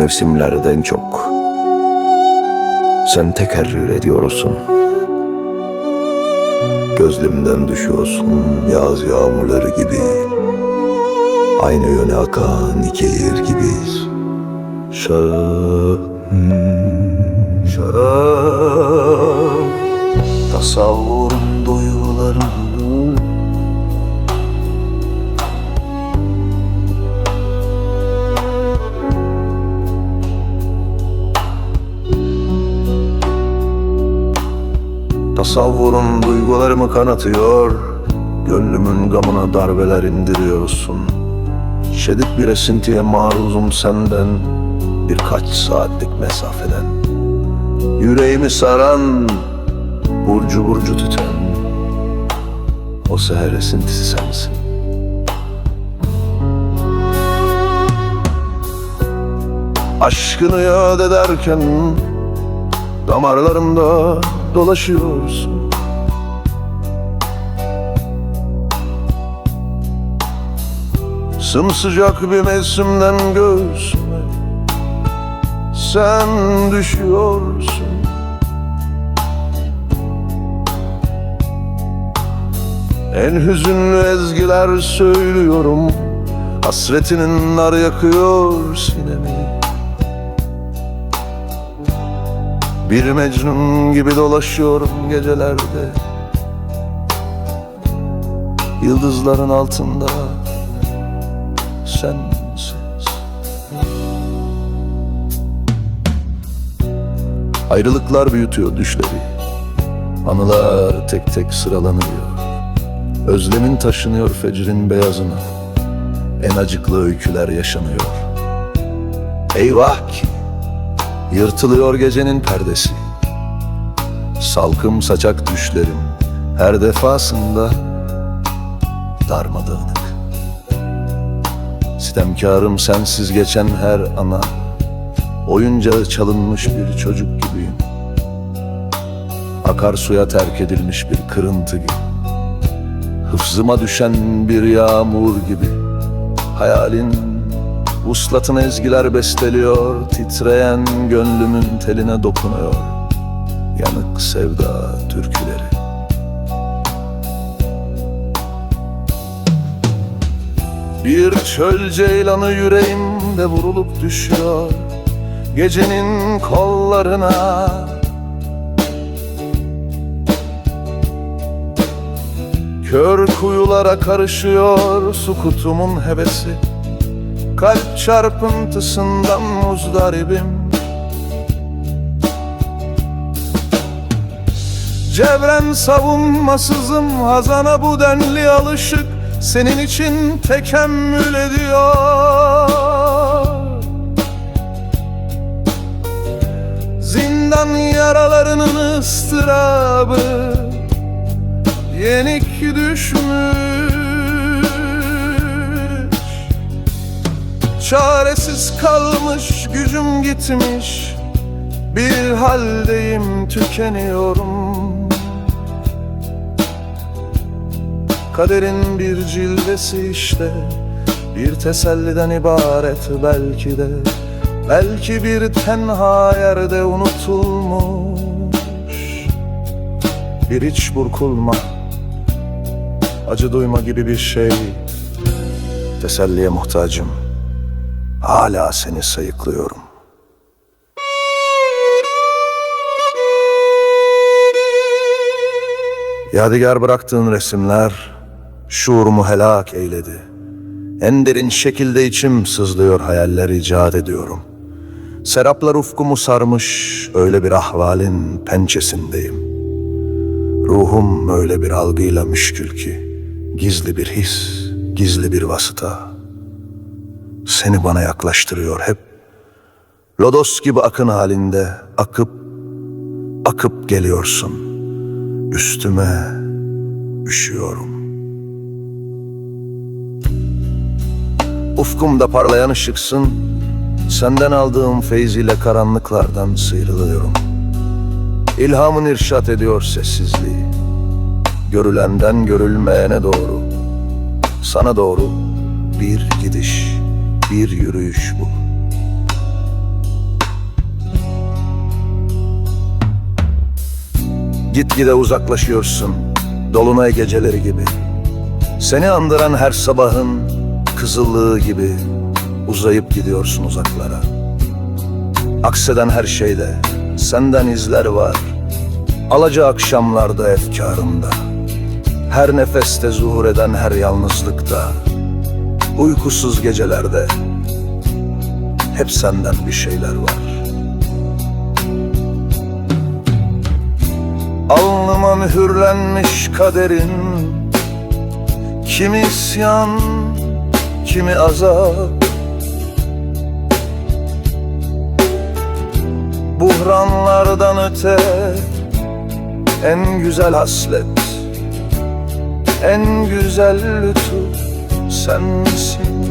mevsimlerden çok sen tekerrür ediyorsun. Gözlemden düşüyorsun yaz yağmurları gibi. Aynı yöne akan iki yer gibiyiz. Şarap, şarap, tasavvurun duygularını Tasavvurun duygularımı kanatıyor Gönlümün gamına darbeler indiriyorsun. Şiddet bir esintiye maruzum senden Birkaç saatlik mesafeden. Yüreğimi saran Burcu burcu tüten O seher esintisi sensin. Aşkını yad ederken Damarlarımda dolaşıyorsun. Sımsıcak bir mevsimden göğsüme Sen düşüyorsun. En hüzünlü ezgiler söylüyorum Hasretinin nar yakıyor sinemi Bir mecnun gibi dolaşıyorum gecelerde. Yıldızların altında sensiz. Ayrılıklar büyütüyor düşleri. Anılar tek tek sıralanıyor. Özlemin taşınıyor fecrin beyazına. En acıklı öyküler yaşanıyor. Eyvah ki Yırtılıyor gecenin perdesi. Salkım saçak düşlerim Her defasında Darmadağınık. Sitemkarım sensiz geçen her ana Oyuncağı çalınmış bir çocuk gibiyim. Akarsuya terk edilmiş bir kırıntı gibi. Hıfzıma düşen bir yağmur gibi. Hayalin Vuslatın ezgiler besteliyor, titreyen gönlümün teline dokunuyor. Yanık sevda türküleri. Bir çöl ceylanı yüreğimde vurulup düşüyor. Gecenin kollarına Kör kuyulara karışıyor sukutumun hevesi Kalp çarpıntısından muzdaribim Cevren savunmasızım hazana bu denli alışık Senin için tekemmül ediyor. Zindan yaralarının ıstırabı Yenik düşmüş Çaresiz kalmış gücüm gitmiş. Bir haldeyim tükeniyorum. Kaderin bir cilvesi işte. Bir teselliden ibaret belki de. Belki bir tenha yerde unutulmuş. Bir iç burkulma Acı duyma gibi bir şey. Teselliye muhtacım Hala seni sayıklıyorum. Yadigar bıraktığın resimler şuurumu helak eyledi. En derin şekilde içim sızlıyor hayaller icat ediyorum. Seraplar ufkumu sarmış öyle bir ahvalin pençesindeyim. Ruhum öyle bir algıyla müşkül ki gizli bir his, gizli bir vasıta seni bana yaklaştırıyor hep. Lodos gibi akın halinde akıp akıp geliyorsun. Üstüme üşüyorum. Ufkumda parlayan ışıksın. Senden aldığım feyz ile karanlıklardan sıyrılıyorum. İlhamın irşat ediyor sessizliği. Görülenden görülmeyene doğru. Sana doğru bir gidiş bir yürüyüş bu. Gitgide uzaklaşıyorsun dolunay geceleri gibi. Seni andıran her sabahın kızıllığı gibi uzayıp gidiyorsun uzaklara. Akseden her şeyde senden izler var. Alaca akşamlarda efkarımda. Her nefeste zuhur eden her yalnızlıkta Uykusuz gecelerde Hep senden bir şeyler var. Alnıma mühürlenmiş kaderin Kimi isyan, kimi azap. Buhranlardan öte En güzel haslet En güzel lütuf sensin